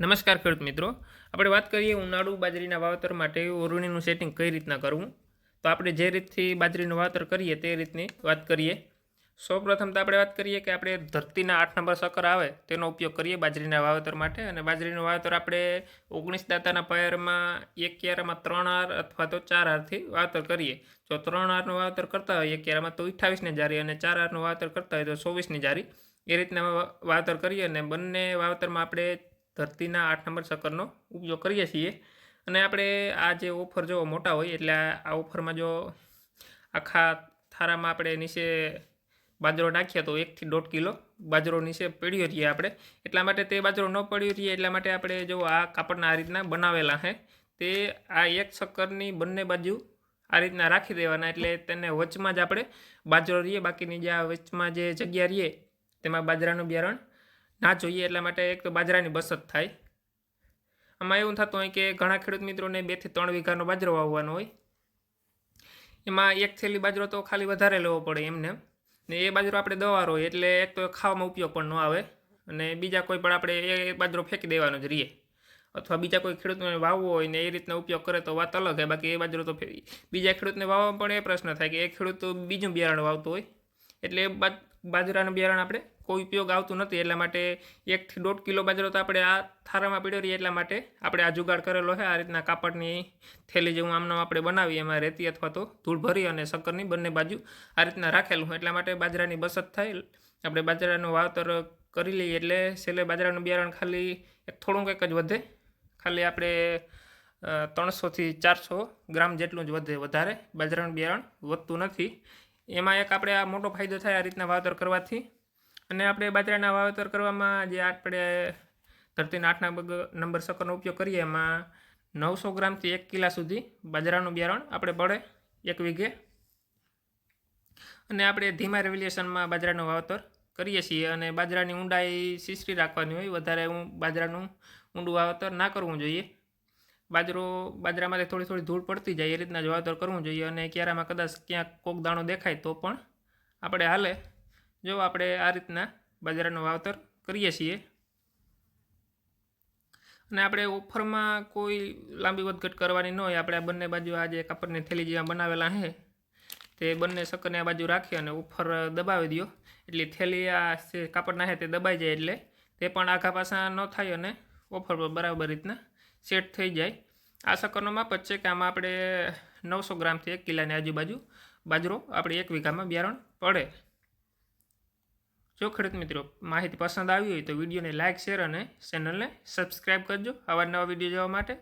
નમસ્કાર ખેડૂત મિત્રો. આપણે વાત કરીએ ઉનાળુ બાજરીના વાવેતર માટે ઓરણીનું સેટિંગ કઈ રીતના કરવું? તો આપણે જે રીતથી બાજરીનું વાવેતર કરીએ તે રીતની વાત કરીએ. સૌપ્રથમ તો આપણે વાત કરીએ કે આપણે ધરતીના આઠ નંબર સકર આવે તેનો ઉપયોગ કરીએ બાજરીના વાવેતર માટે. અને બાજરીનું વાવેતર આપણે ઓગણીસ દાતાના પાયરમાં એક ક્યારામાં ત્રણ હાર અથવા તો ચાર હારથી વાવેતર કરીએ. જો ત્રણ હારનું વાવેતર કરતા હોય, એક ક્યારામાં તો અઠ્ઠાવીસની જારી અને ચાર હારનું વાવેતર કરતા હોય તો ચોવીસની જારી. એ રીતના વાવેતર કરીએ અને બંને વાવેતરમાં આપણે ધરતીના આઠ નંબર સકરનો ઉપયોગ કરીએ છીએ. અને આપણે આ જે ઓફર જો મોટા હોય, એટલે આ ઓફરમાં જો આખા થારામાં આપણે નીચે બાજરો નાખીએ તો એકથી દોઢ કિલો બાજરો નીચે પડ્યો રહીએ આપણે. એટલા માટે તે બાજરો ન પડ્યો રહીએ, એટલા માટે આપણે જો આ કાપડના આ રીતના બનાવેલા છે તે આ એક શક્કરની બંને બાજુ આ રીતના રાખી દેવાના, એટલે તેને વચમાં જ આપણે બાજરો રહીએ. બાકીની જે આ વચમાં જે જગ્યા રહીએ, તેમાં બાજરાનું બિયારણ ના જોઈએ એટલા માટે એક તો બાજરાની બચત થાય. આમાં એવું થતું હોય કે ઘણા ખેડૂત મિત્રોને બેથી ત્રણ વીઘાનો બાજરો વાવવાનો હોય. એમાં એક થેલી બાજરો તો ખાલી વધારે લેવો પડે એમને. એમ. ને એ બાજરો આપણે દવારો હોય એટલે એક તો ખાવામાં ઉપયોગ પણ ન આવે. અને બીજા કોઈ પણ આપણે એ બાજરો ફેંકી દેવાનો જ રહીએ. અથવા બીજા કોઈ ખેડૂતને વાવવો હોય ને એ રીતના ઉપયોગ કરે તો વાત અલગ હોય બાકી એ બાજરો તો બીજા ખેડૂતને વાવવા પણ એ પ્રશ્ન થાય કે એ ખેડૂત બીજું બિયારણ વાવતો હોય. એટલે એ બાજ બાજરાનું બિયારણ આપણે કોઈ ઉપયોગ આવતું નથી, એટલા માટે એકથી દોઢ કિલો બાજરો તો આપણે આ થારામાં પીડ્યો રહીએ, એટલા માટે આપણે આ જુગાડ કરેલો છે. આ રીતના કાપડની થેલી જેવું આમનામ આપણે બનાવીએ, એમાં રેતી અથવા તો ધૂળ ભરી અને શક્કરની બંને બાજુ આ રીતના રાખેલું એટલા માટે બાજરાની બચત થાય. આપણે બાજરાનું વાવતર કરી લઈએ એટલે છેલ્લે બાજરાનું બિયારણ ખાલી થોડું કંઈક જ વધે. ખાલી આપણે ત્રણસોથી ચારસો ગ્રામ જેટલું જ વધે, વધારે બાજરાનું બિયારણ વધતું નથી. એમાં એક આપણે આ મોટો ફાયદો થાય આ રીતના વાવતર કરવાથી. અને આપણે બાજરાના વાવેતર કરવામાં જે આપણે ધરતીના આઠના નંબર સકરનો ઉપયોગ કરીએ, એમાં નવસો ગ્રામથી એક કિલા સુધી બાજરાનું બિયારણ આપણે પડે એક વીઘે. અને આપણે ધીમા રેવ્યુલેશનમાં બાજરાનું વાવેતર કરીએ છીએ અને બાજરાની ઊંડાઈ સીસરી રાખવાની હોય, વધારે હું બાજરાનું ઊંડું વાવેતર ના કરવું જોઈએ. બાજરો બાજરામાંથી થોડી થોડી ધૂળ પડતી જાય, એ રીતના જ વાવેતર કરવું જોઈએ અને ક્યારામાં કદાચ ક્યાંક કોક દાણો દેખાય તો પણ આપણે હાલે જો આપણે આ રીતના બાજરાનું વાવતર કરીએ છીએ. અને આપણે ઓફરમાં કોઈ લાંબી વધઘટ કરવાની ન હોય. આપણે આ બંને બાજુ આ જે કાપડની થેલી જેવા બનાવેલા છે તે બંને શક્કરને આ બાજુ રાખી અને ઓફર દબાવી દો એટલે થેલી આ જે કાપડના છે તે દબાઈ જાય એટલે તે પણ આઘા પાસા ન થાય અને ઓફર પર બરાબર રીતના સેટ થઈ જાય. આ શક્કરનો માપ જ છે કે આમાં આપણે નવસો ગ્રામથી એક કિલાની આજુબાજુ બાજરો આપણે એક વીઘામાં બિયારણ પડે. જો ખેડૂત મિત્રો માહિતી પસંદ આવી હોય તો વિડીયોને લાઇક શેર અને ચેનલને સબસ્ક્રાઈબ કરજો. આવા વીડિયો જોવા માટે